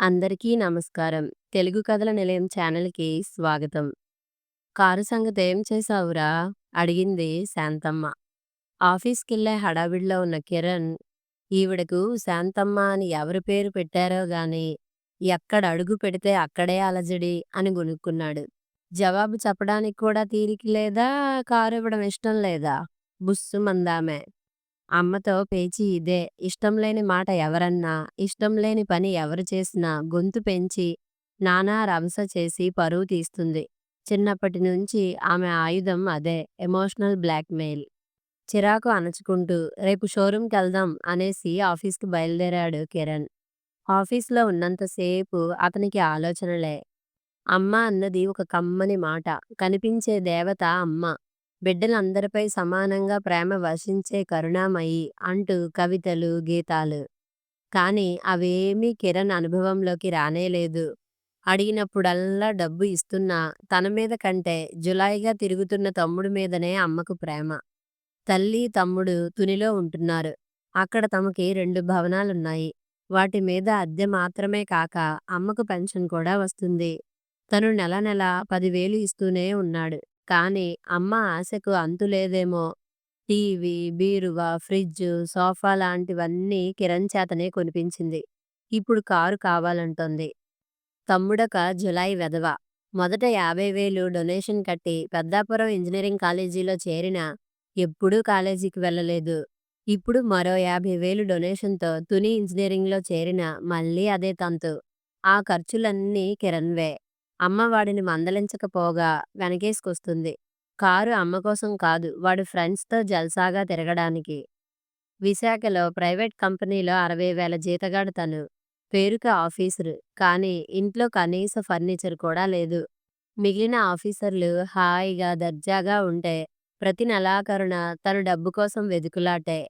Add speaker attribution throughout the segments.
Speaker 1: అందరికీ నమస్కారం. తెలుగు కథల నిలయం ఛానల్‌కి స్వాగతం. కారు సంగతేం చేశావురా? అడిగింది శాంతమ్మ. ఆఫీస్‌కెళ్ళే హడావిడిలో ఉన్న కిరణ్, ఈవిడకు శాంతమ్మ అని ఎవరు పేరు పెట్టారో గాని, ఎక్కడ అడుగు పెడితే అక్కడే అలజడి అని గునుక్కున్నాడు జవాబు చెప్పడానికి కూడా తీరిక లేదా? కారు ఇవ్వడం ఇష్టం లేదా? బుస్సు మందామే అమ్మతో పేచీ ఇదే. ఇష్టం లేని మాట ఎవరన్నా, ఇష్టం లేని పని ఎవరు చేసినా గొంతు పెంచి, నానా రభస చేసి పరువు తీస్తుంది. చిన్నప్పటి నుంచి ఆమె ఆయుధం అదే. Emotional blackmail. చిరాకు అణచుకుంటూ రేపు షోరూంకెళ్దాం అనేసి ఆఫీస్‌కి బయలుదేరాడు కిరణ్. ఆఫీస్‌లో ఉన్నంతసేపు అతనికి ఆలోచనలే. అమ్మ అన్నది ఒక కమ్మని మాట. కనిపించే దేవత అమ్మ. బిడ్డలందరిపై సమానంగా ప్రేమ వర్షించే కరుణామయి అంటూ కవితలు, గీతాలు. కానీ అవేమీ కిరణ్ అనుభవంలోకి రానేలేదు. అడిగినప్పుడల్లా డబ్బు ఇస్తున్నా తన మీద కంటే జులాయిగా తిరుగుతున్న తమ్ముడు మీదనే అమ్మకు ప్రేమ. తల్లీ, తమ్ముడు తునిలో ఉంటున్నారు. అక్కడ తమకి రెండు భవనాలున్నాయి. వాటి మీద అద్దె మాత్రమే కాక అమ్మకు పెన్షన్ కూడా వస్తుంది. తను నెల నెలా పదివేలు ఇస్తూనే ఉన్నాడు. కానీ అమ్మ ఆశకు అంతులేదేమో. టీవీ, బీరువా, ఫ్రిడ్జ్ సోఫా లాంటివన్నీ కిరణ్ చేతనే కొనిపించింది. ఇప్పుడు కారు కావాలంటోంది. తమ్ముడొక జులాయి వెధవ. మొదట యాభై వేలు డొనేషన్ కట్టి పెద్దాపురం ఇంజనీరింగ్ కాలేజీలో చేరినా ఎప్పుడూ కాలేజీకి వెళ్ళలేదు. ఇప్పుడు మరో యాభై వేలు డొనేషన్‌తో తుని ఇంజనీరింగ్‌లో చేరినా మళ్ళీ అదే తంతు. ఆ ఖర్చులన్నీ కిరణ్‌వే. అమ్మ వాడిని మందలించకపోగా వెనకేసుకొస్తుంది. కారు అమ్మ కోసం కాదు వాడి ఫ్రెండ్స్‌తో జల్సాగా తిరగడానికి. విశాఖలో ప్రైవేట్ కంపెనీలో అరవై వేల జీతగాడు తను. పేరుకి ఆఫీసరు. కానీ ఇంట్లో కనీస ఫర్నిచర్ కూడా లేదు. మిగిలిన ఆఫీసర్లు హాయిగా దర్జాగా ఉంటే ప్రతి నెలాఖరున తను డబ్బు కోసం వెదుకులాటే.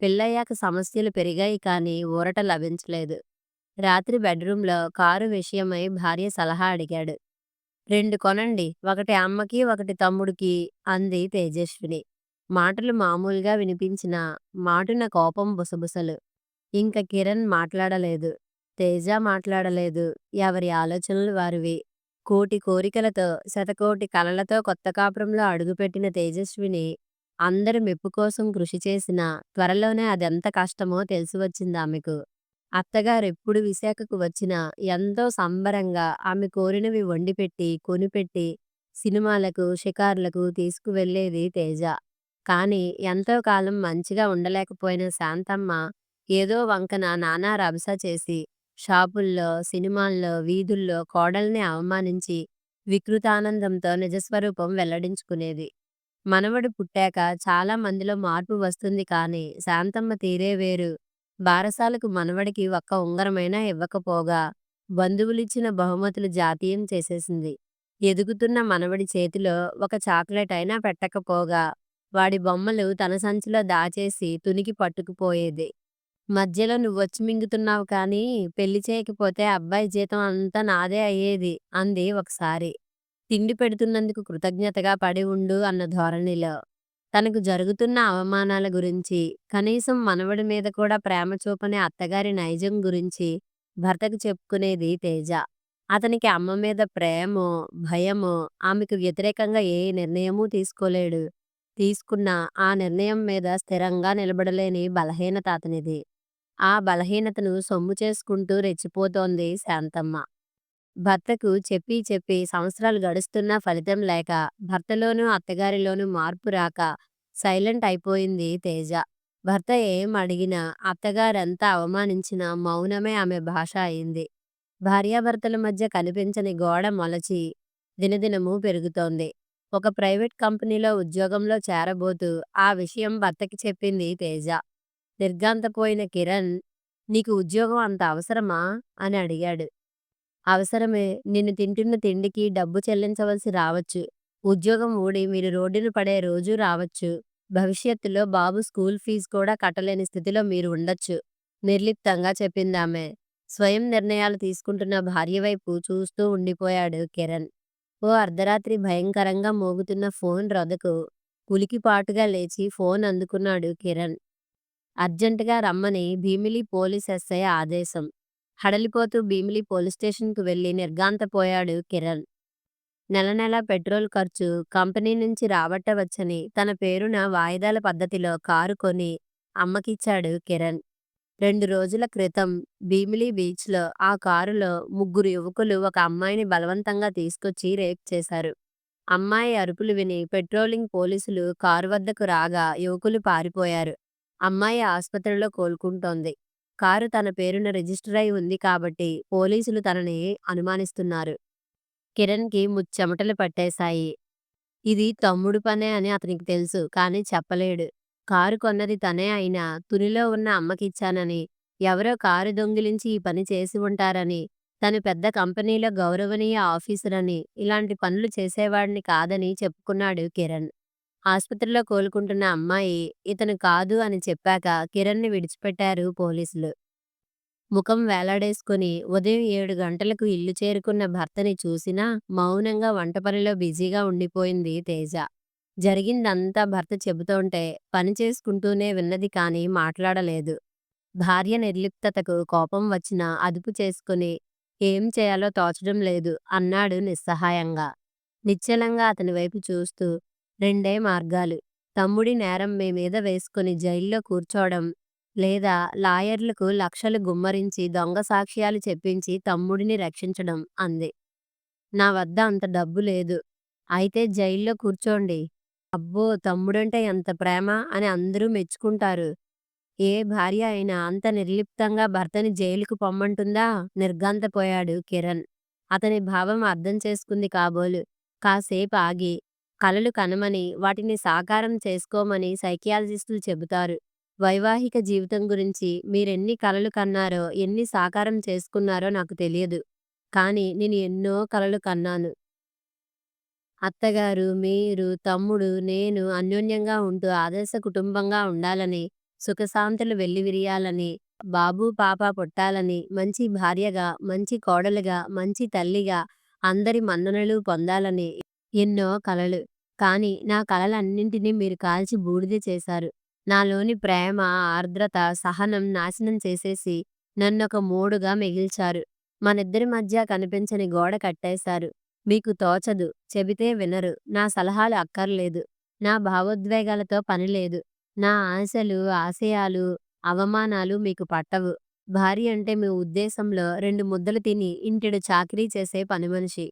Speaker 1: పెళ్ళయ్యాక సమస్యలు పెరిగాయి కానీ ఊరట లభించలేదు. రాత్రి బెడ్‌రూమ్‌లో కారు విషయమై భార్య సలహా అడిగాడు. రెండు కొనండి. ఒకటి అమ్మకి, ఒకటి తమ్ముడికి అంది తేజస్విని. మాటలు మామూలుగా వినిపించిన మాటున కోపం బుసబుసలు. ఇంక కిరణ్ మాట్లాడలేదు. తేజ మాట్లాడలేదు. ఎవరి ఆలోచనలు వారివి. కోటి కోరికలతో, శతకోటి కలలతో కొత్త కాపురంలో అడుగుపెట్టిన తేజస్విని అందరి మెప్పు కోసం కృషి చేసిన త్వరలోనే అదెంత కష్టమో తెలిసి వచ్చింది ఆమెకు అత్తగారెప్పుడు విశాఖకు వచ్చినా ఎంతో సంబరంగా ఆమె కోరినవి వండిపెట్టి, కొనిపెట్టి సినిమాలకు, షికార్లకు తీసుకువెళ్ళేది తేజ. కాని ఎంతో కాలం మంచిగా ఉండలేకపోయిన శాంతమ్మ ఏదో వంకన నానా రభస చేసి షాపుల్లో, సినిమాల్లో, వీధుల్లో కోడల్ని అవమానించి వికృతానందంతో నిజస్వరూపం వెల్లడించుకునేది. మనవడు పుట్టాక చాలా మందిలో మార్పు వస్తుంది కానీ శాంతమ్మ తీరే వేరు. బారసాలకు మనవడికి ఒక్క ఉంగరమైనా ఇవ్వకపోగా బంధువులిచ్చిన బహుమతులు జాతీయం చేసేసింది. ఎదుగుతున్న మనవడి చేతిలో ఒక చాక్లెట్ అయినా పెట్టకపోగా వాడి బొమ్మలు తన సంచిలో దాచేసి తునికి పట్టుకుపోయేది. మధ్యలో నువ్వొచ్చి మింగుతున్నావు కానీ పెళ్ళి చేయకపోతే అబ్బాయి జీతం అంతా నాదే అయ్యేది అంది ఒకసారి. తిండి పెడుతున్నందుకు కృతజ్ఞతగా పడి ఉండు అన్న ధోరణిలో. తనకు జరుగుతున్న అవమానాల గురించి, కనీసం మనవడి మీద కూడా ప్రేమ చూపని అత్తగారి నైజం గురించి భర్తకు చెప్పుకునేది తేజ. అతనికి అమ్మ మీద ప్రేమో, భయమో ఆమెకు వ్యతిరేకంగా ఏ నిర్ణయమూ తీసుకోలేడు. తీసుకున్నా ఆ నిర్ణయం మీద స్థిరంగా నిలబడలేని బలహీనత అతనిది. ఆ బలహీనతను సొమ్ము చేసుకుంటూ రెచ్చిపోతోంది శాంతమ్మ. భర్తకు చెప్పి చెప్పి సంవత్సరాలు గడుస్తున్నా ఫలితం లేక, భర్తలోనూ అత్తగారిలోనూ మార్పు రాక సైలెంట్ అయిపోయింది తేజ. భర్త ఏం అడిగినా, అత్తగారెంత అవమానించినా మౌనమే ఆమె భాష అయింది. భార్యాభర్తల మధ్య కనిపించని గోడ మొలచి దినదినము పెరుగుతోంది. ఒక ప్రైవేట్ కంపెనీలో ఉద్యోగంలో చేరబోతూ ఆ విషయం భర్తకి చెప్పింది తేజ. నిర్గాంతపోయిన కిరణ్ నీకు ఉద్యోగం అంత అవసరమా? అని అడిగాడు. అవసరమే. నిన్ను తింటున్న తిండికి డబ్బు చెల్లించవలసి రావచ్చు. ఉద్యోగం ఊడి మీరు రోడ్డున పడే రోజు రావచ్చు. భవిష్యత్తులో బాబు స్కూల్ ఫీజు కూడా కట్టలేని స్థితిలో మీరు ఉండొచ్చు నిర్లిప్తంగా చెప్పిందామె. స్వయం నిర్ణయాలు తీసుకుంటున్న భార్యవైపు చూస్తూ ఉండిపోయాడు కిరణ్. ఓ అర్ధరాత్రి భయంకరంగా మోగుతున్న ఫోన్ రొదకు ఉలికిపాటుగా లేచి ఫోన్ అందుకున్నాడు కిరణ్. అర్జెంటుగా రమ్మని భీమిలి పోలీస్ ఎస్ఐ ఆదేశం. హడలిపోతూ భీమిలి పోలీస్ స్టేషన్‌కు వెళ్ళి నిర్గాంతపోయాడు కిరణ్. నెల నెలా పెట్రోల్ ఖర్చు కంపెనీ నుంచి రాబట్టవచ్చని తన పేరున వాయిదాల పద్ధతిలో కారు కొని అమ్మకిచ్చాడు కిరణ్. రెండు రోజుల క్రితం భీమిలి బీచ్‌లో ఆ కారులో ముగ్గురు యువకులు ఒక అమ్మాయిని బలవంతంగా తీసుకొచ్చి రేప్ చేశారు. అమ్మాయి అరుపులు విని పెట్రోలింగ్ పోలీసులు కారు వద్దకు రాగా యువకులు పారిపోయారు. అమ్మాయి ఆస్పత్రిలో కోలుకుంటోంది. కారు తన పేరున రిజిస్టర్ అయి ఉంది కాబట్టి పోలీసులు తనని అనుమానిస్తున్నారు. కిరణ్‌కి ముచ్చెమటలు పట్టేశాయి. ఇది తమ్ముడు పనే అని అతనికి తెలుసు. కానీ చెప్పలేడు. కారు కొన్నది తనే అయినా తునిలో ఉన్న అమ్మకిచ్చానని, ఎవరో కారు దొంగిలించి ఈ పని చేసి ఉంటారని, తను పెద్ద కంపెనీలో గౌరవనీయ ఆఫీసరని, ఇలాంటి పనులు చేసేవాడిని కాదని చెప్పుకున్నాడు కిరణ్. ఆస్పత్రిలో కోలుకుంటున్న అమ్మాయి ఇతను కాదు అని చెప్పాక కిరణ్‌ని విడిచిపెట్టారు పోలీసులు. ముఖం వేలాడేసుకుని ఉదయం ఏడు గంటలకు ఇల్లు చేరుకున్న భర్తని చూసినా మౌనంగా వంట పనిలో బిజీగా ఉండిపోయింది తేజ. జరిగిందంతా భర్త చెబుతోంటే పని చేసుకుంటూనే విన్నది కానీ మాట్లాడలేదు. భార్య నిర్లిప్తతకు కోపం వచ్చినా అదుపు చేసుకుని ఏం చేయాలో తోచడం లేదు అన్నాడు నిస్సహాయంగా. నిశ్చలంగా అతని వైపు చూస్తూ రెండే మార్గాలు. తమ్ముడి నేరం మీ మీద వేసుకుని జైల్లో కూర్చోవడం లేదా లాయర్లకు లక్షలు గుమ్మరించి దొంగ సాక్ష్యాలు చెప్పించి తమ్ముడిని రక్షించడం అంది. నా వద్ద అంత డబ్బు లేదు. అయితే జైల్లో కూర్చోండి. అబ్బో తమ్ముడంటే ఎంత ప్రేమ అని అందరూ మెచ్చుకుంటారు. ఏ భార్య అయినా అంత నిర్లిప్తంగా భర్తని జైలుకు పొమ్మంటుందా? నిర్గాంతపోయాడు కిరణ్. అతని భావం అర్థం చేసుకుంది కాబోలు. కాసేపు ఆగి కలలు కనమని, వాటిని సాకారం చేసుకోమని సైకియాలజిస్టులు చెబుతారు. వైవాహిక జీవితం గురించి మీరెన్ని కలలు కన్నారో, ఎన్ని సాకారం చేసుకున్నారో నాకు తెలియదు. కానీ నేను ఎన్నో కలలు కన్నాను. అత్తగారు, మీరు, తమ్ముడు, నేను అన్యోన్యంగా ఉంటూ ఆదర్శ కుటుంబంగా ఉండాలని, సుఖశాంతులు వెల్లివిరియాలని, బాబు, పాప పుట్టాలని, మంచి భార్యగా, మంచి కోడలుగా, మంచి తల్లిగా అందరి మన్ననలు పొందాలని ఎన్నో కలలు. కానీ నా కలలన్నింటినీ మీరు కాల్చి బూడిద చేశారు. నాలోని ప్రేమ, ఆర్ద్రత, సహనం నాశనం చేసేసి నన్నొక మూడుగా మిగిల్చారు. మనిద్దరి మధ్య కనిపించని గోడ కట్టేశారు. మీకు తోచదు. చెబితే వినరు. నా సలహాలు అక్కర్లేదు. నా భావోద్వేగాలతో పనిలేదు. నా ఆశలు, ఆశయాలు, అవమానాలు మీకు పట్టవు. భార్య అంటే మీ ఉద్దేశంలో రెండు ముద్దలు తిని ఇంటిడు చాకిరీ చేసే పని మనిషి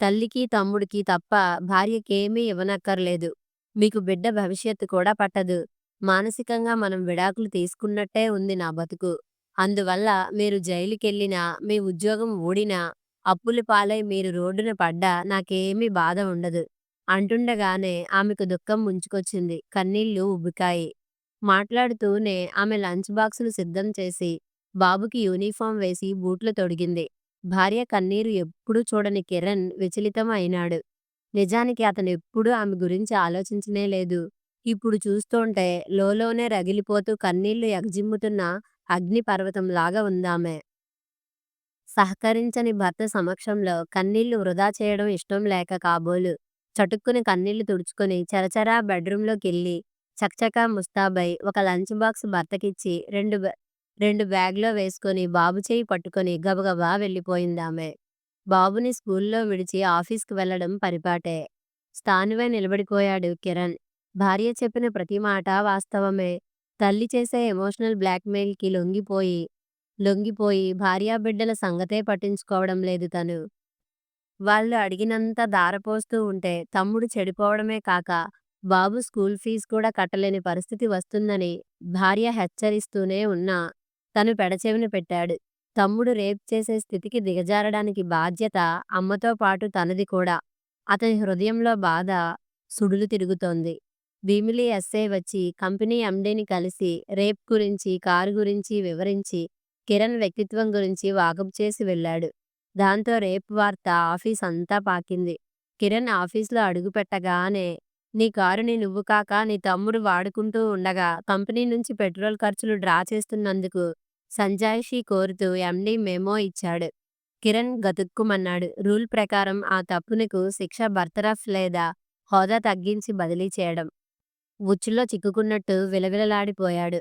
Speaker 1: తల్లికి, తమ్ముడికి తప్ప భార్యకేమీ ఇవ్వనక్కర్లేదు. మీకు బిడ్డ భవిష్యత్తు కూడా పట్టదు. మానసికంగా మనం విడాకులు తీసుకున్నట్టే ఉంది నా బతుకు. అందువల్ల మీరు జైలుకెళ్ళినా, మీ ఉద్యోగం ఊడినా, అప్పుల పాలై మీరు రోడ్డున పడ్డా నాకేమీ బాధ ఉండదు. అంటుండగానే ఆమెకు దుఃఖం ముంచుకొచ్చింది. కన్నీళ్ళు ఉబికాయి. మాట్లాడుతూనే ఆమె లంచ్ బాక్సులు సిద్ధం చేసి, బాబుకి యూనిఫాం వేసి బూట్లు తొడిగింది. భార్య కన్నీరు ఎప్పుడూ చూడని కిరణ్ విచలితం అయినాడు. నిజానికి అతనెప్పుడూ ఆమె గురించి ఆలోచించనే లేదు. ఇప్పుడు చూస్తోంటే లోలోనే రగిలిపోతూ కన్నీళ్ళు ఎగజిమ్ముతున్న అగ్నిపర్వతంలాగా ఉందామె. సహకరించని భర్త సమక్షంలో కన్నీళ్ళు వృధా చేయడం ఇష్టం లేక కాబోలు చటుక్కుని కన్నీళ్ళు తుడుచుకుని చరచరా బెడ్రూంలోకెళ్ళి చకచకా ముస్తాబై ఒక లంచ్ బాక్స్ భర్తకిచ్చి రెండు రెండు బ్యాగ్‌లో వేసుకొని బాబు చేయి పట్టుకొని గబగబా వెళ్ళిపోయిందామె. బాబుని స్కూల్లో విడిచి ఆఫీస్‌కి వెళ్ళడం పరిపాటే. స్థానివే నిలబడిపోయాడు కిరణ్. భార్య చెప్పిన ప్రతి మాట వాస్తవమే. తల్లి చేసే ఎమోషనల్ బ్లాక్‌మెయిల్‌కి లొంగిపోయి, లొంగిపోయి భార్యాబిడ్డల సంగతే పట్టించుకోవడం లేదు తను. వాళ్ళు అడిగినంత దారపోస్తూ ఉంటే తమ్ముడు చెడిపోవడమే కాక, బాబు స్కూల్ ఫీజు కూడా కట్టలేని పరిస్థితి వస్తుందని భార్య హెచ్చరిస్తూనే ఉన్నా తను పెడచెవిన పెట్టాడు. తమ్ముడు రేప్ చేసే స్థితికి దిగజారడానికి బాధ్యత అమ్మతో పాటు తనది కూడా. అతని హృదయంలో బాధ సుడులు తిరుగుతోంది. భీమిలి ఎస్సై వచ్చి కంపెనీ ఎండీని కలిసి రేప్ గురించి, కారు గురించి వివరించి కిరణ్ వ్యక్తిత్వం గురించి వాకప్ చేసి వెళ్ళాడు. దాంతో రేప్ వార్త ఆఫీస్ అంతా పాకింది. కిరణ్ ఆఫీసులో అడుగుపెట్టగానే నీ కారుని నువ్వు కాక నీ తమ్ముడు వాడుకుంటూ ఉండగా కంపెనీ నుంచి పెట్రోల్ ఖర్చులు డ్రా చేస్తున్నందుకు సంజాయిషీ కోరుతూ ఎండీ మెమో ఇచ్చాడు. కిరణ్ గతుక్కుమన్నాడు. రూల్ ప్రకారం ఆ తప్పునకు శిక్ష బర్తరఫ్ లేదా హోదా తగ్గించి బదిలీ చేయడం. ఉచ్చులో చిక్కుకున్నట్టు విలవిలలాడిపోయాడు.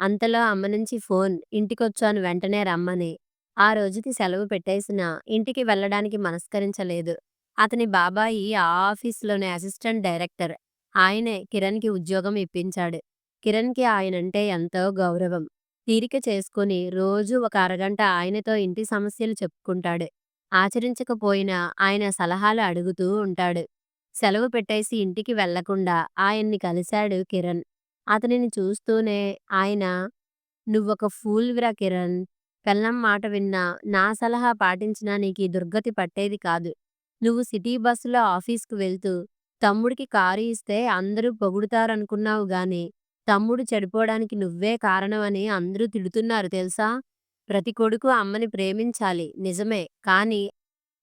Speaker 1: అంతలో అమ్మనుంచి ఫోన్ ఇంటికొచ్చాను వెంటనే రమ్మని. ఆ రోజుకి సెలవు పెట్టేసినా ఇంటికి వెళ్ళడానికి మనస్కరించలేదు. అతని బాబాయి ఆ ఆఫీస్‌లోనే అసిస్టెంట్ డైరెక్టర్. ఆయనే కిరణ్‌కి ఉద్యోగం ఇప్పించాడు. కిరణ్‌కి ఆయనంటే ఎంతో గౌరవం. తీరిక చేసుకొని రోజూ ఒక అరగంట ఆయనతో ఇంటి సమస్యలు చెప్పుకుంటాడు. ఆచరించకపోయినా ఆయన సలహాలు అడుగుతూ ఉంటాడు. సెలవు పెట్టేసి ఇంటికి వెళ్ళకుండా ఆయన్ని కలిశాడు కిరణ్. అతనిని చూస్తూనే ఆయన "నువ్వొక ఫూల్‌విరా కిరణ్. పెళ్ళాం మాట విన్నా, నా సలహా పాటించినా నీకీ దుర్గతి పట్టేది కాదు. నువ్వు సిటీ బస్సులో ఆఫీస్‌కు వెళ్తూ తమ్ముడికి కారు ఇస్తే అందరూ పొగుడుతారనుకున్నావు గానీ, తమ్ముడు చెడిపోవడానికి నువ్వే కారణమని అందరూ తిడుతున్నారు తెలుసా? ప్రతి కొడుకు అమ్మని ప్రేమించాలి నిజమే. కానీ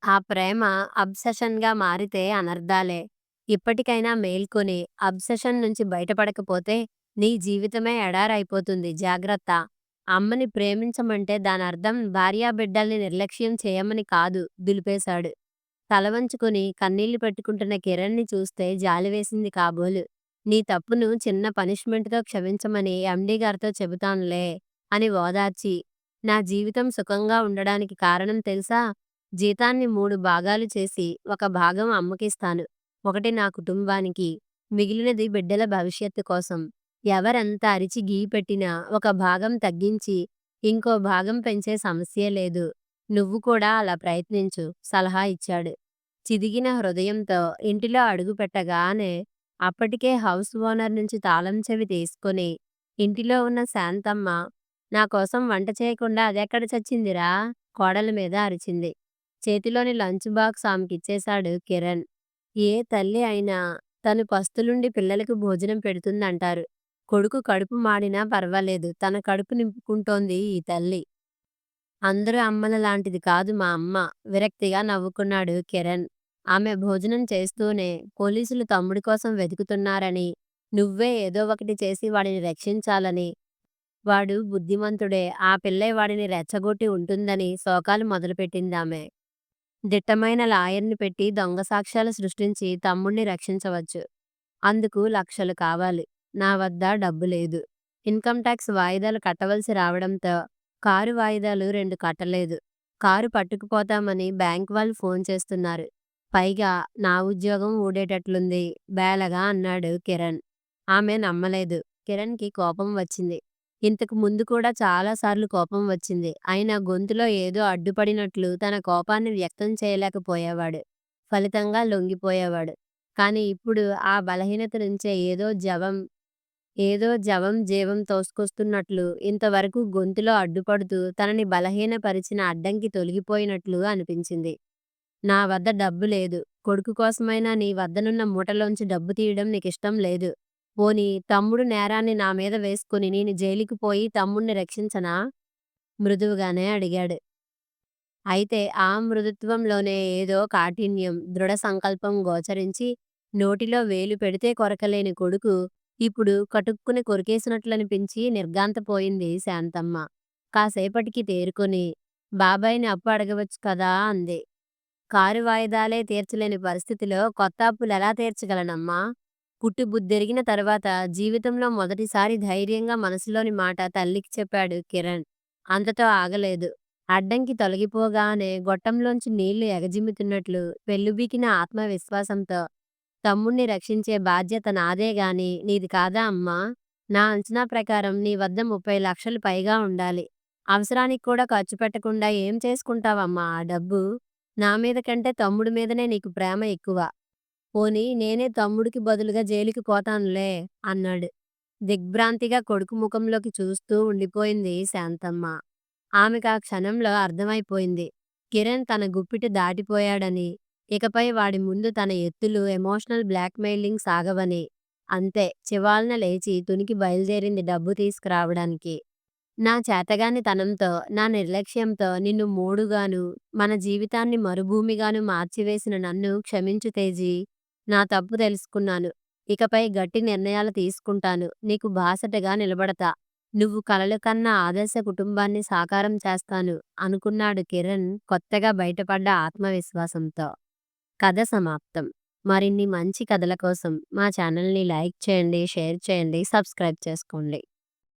Speaker 1: ఆ ప్రేమ అబ్సెషన్‌గా మారితే అనర్ధాలే ఇప్పటికైనా మేల్కొని అబ్సెషన్ నుంచి బయటపడకపోతే నీ జీవితమే ఎడారైపోతుంది జాగ్రత్త. అమ్మని ప్రేమించమంటే దానర్థం భార్యాబిడ్డల్ని నిర్లక్ష్యం చేయమని కాదు దులిపేశాడు. తలవంచుకుని కన్నీళ్ళు పెట్టుకుంటున్న కిరణ్‌ని చూస్తే జాలివేసింది కాబోలు. నీ తప్పును చిన్న పనిష్మెంట్‌తో క్షమించమని ఎండీ గారితో చెబుతానులే అని ఓదార్చి, నా జీవితం సుఖంగా ఉండడానికి కారణం తెలుసా? జీతాన్ని మూడు భాగాలు చేసి ఒక భాగం అమ్మకిస్తాను. ఒకటి నా కుటుంబానికి, మిగిలినది బిడ్డల భవిష్యత్తు కోసం. ఎవరెంత అరిచి గీ పెట్టినా ఒక భాగం తగ్గించి ఇంకో భాగం పెంచే సమస్యే లేదు. నువ్వు కూడా అలా ప్రయత్నించు సలహా ఇచ్చాడు. చిదిగిన హృదయంతో ఇంటిలో అడుగుపెట్టగానే అప్పటికే హౌస్ ఓనర్ నుంచి తాళం చెవి తీసుకొని ఇంటిలో ఉన్న శాంతమ్మ నా కోసం వంట చేయకుండా అదెక్కడ చచ్చిందిరా కోడల మీద అరిచింది. చేతిలోని లంచ్ బాక్స్ ఆమెకిచ్చేశాడు కిరణ్. ఏ తల్లి అయినా తను పస్తులుండి పిల్లలకు భోజనం పెడుతుందంటారు. కొడుకు కడుపు మాడినా పర్వాలేదు తన కడుపు నింపుకుంటోంది ఈ తల్లి. అందరూ అమ్మల లాంటిది కాదు మా అమ్మ విరక్తిగా నవ్వుకున్నాడు కిరణ్. ఆమె భోజనం చేస్తూనే పోలీసులు తమ్ముడి కోసం వెతుకుతున్నారని, నువ్వే ఏదో ఒకటి చేసి వాడిని రక్షించాలని, వాడు బుద్ధిమంతుడే ఆ పిల్లే వాడిని రెచ్చగొట్టి ఉంటుందని శోకాలు మొదలుపెట్టిందామె. దిట్టమైన లాయర్‌ని పెట్టి దొంగ సాక్ష్యాలు సృష్టించి తమ్ముణ్ణి రక్షించవచ్చు. అందుకు లక్షలు కావాలి. నా వద్ద డబ్బు లేదు. ఇన్కమ్ టాక్స్ వాయిదాలు కట్టవలసి రావడంతో కారు వాయిదాలు రెండు కట్టలేదు. కారు పట్టుకుపోతామని బ్యాంక్ వాళ్ళు ఫోన్ చేస్తున్నారు. పైగా నా ఉద్యోగం ఊడేటట్లుంది బేలగా అన్నాడు కిరణ్. ఆమె నమ్మలేదు. కిరణ్‌కి కోపం వచ్చింది. ఇంతకు ముందు కూడా చాలా సార్లు కోపం వచ్చింది. అయినా గొంతులో ఏదో అడ్డుపడినట్లు తన కోపాన్ని వ్యక్తం చేయలేకపోయేవాడు. ఫలితంగా లొంగిపోయేవాడు. కానీ ఇప్పుడు ఆ బలహీనత నుంచే ఏదో జవం ఏదో జవం జీవం తోసుకొస్తున్నట్లు ఇంతవరకు గొంతులో అడ్డుపడుతూ తనని బలహీనపరిచిన అడ్డంకి తొలగిపోయినట్లు అనిపించింది. నా వద్ద డబ్బు లేదు. కొడుకు కోసమైనా నీ వద్దనున్న మూటలోంచి డబ్బు తీయడం నీకిష్టం లేదు. పోని తమ్ముడు నేరాన్ని నా మీద వేసుకుని నేను జైలుకి పోయి తమ్ముణ్ణి రక్షించనా? మృదువుగానే అడిగాడు. అయితే ఆ మృదుత్వంలోనే ఏదో కాఠిన్యం, దృఢ సంకల్పం గోచరించి నోటిలో వేలు పెడితే కొరకలేని కొడుకు ఇప్పుడు కటుక్కుని కొరికేసినట్లనిపించి నిర్గాంతపోయింది శాంతమ్మ. కాసేపటికి తేరుకొని బాబాయిని అప్పు అడగవచ్చు కదా అంది. కారు వాయిదాలే తీర్చలేని పరిస్థితిలో కొత్త అప్పులు ఎలా తీర్చగలనమ్మా? పుట్టి బుద్ధెరిగిన తర్వాత జీవితంలో మొదటిసారి ధైర్యంగా మనసులోని మాట తల్లికి చెప్పాడు కిరణ్. అంతతో ఆగలేదు. అడ్డంకి తొలగిపోగానే గొట్టంలోంచి నీళ్ళు ఎగజిమ్ముతున్నట్లు పెళ్ళుబీకిన ఆత్మవిశ్వాసంతో తమ్ముణ్ణి రక్షించే బాధ్యత నాదే గాని నీది కాదా అమ్మా? నా అంచనా ప్రకారం నీ వద్ద ముప్పై లక్షలు పైగా ఉండాలి. అవసరానికి కూడా ఖర్చు పెట్టకుండా ఏం చేసుకుంటావమ్మా ఆ డబ్బు? నా మీద కంటే తమ్ముడి మీదనే నీకు ప్రేమ ఎక్కువ. పోనీ నేనే తమ్ముడికి బదులుగా జైలుకి పోతానులే అన్నాడు. దిగ్భ్రాంతిగా కొడుకు ముఖంలోకి చూస్తూ ఉండిపోయింది శాంతమ్మ. ఆమెకు ఆ క్షణంలో అర్థమైపోయింది. కిరణ్ తన గుప్పిట దాటిపోయాడని, ఇకపై వాడి ముందు తన ఎత్తులు, ఎమోషనల్ బ్లాక్‌మెయిలింగ్ సాగవని. అంతే చివాలన లేచి తునికి బయలుదేరింది డబ్బు తీసుకురావడానికి. నా చేతగానితనంతో, నా నిర్లక్ష్యంతో నిన్ను మూడుగాను, మన జీవితాన్ని మరుభూమిగాను మార్చివేసిన నన్ను క్షమించు తేజీ. నా తప్పు తెలుసుకున్నాను. ఇకపై గట్టి నిర్ణయాలు తీసుకుంటాను. నీకు బాసటగా నిలబడతా. నువ్వు కలలు కన్న ఆదర్శ కుటుంబాన్ని సాకారం చేస్తాను అనుకున్నాడు కిరణ్ కొత్తగా బయటపడ్డ ఆత్మవిశ్వాసంతో. కథ సమాప్తం. మరిన్ని మంచి కథల కోసం మా ఛానల్‌ని లైక్ చేయండి, షేర్ చేయండి, సబ్స్క్రైబ్ చేసుకోండి.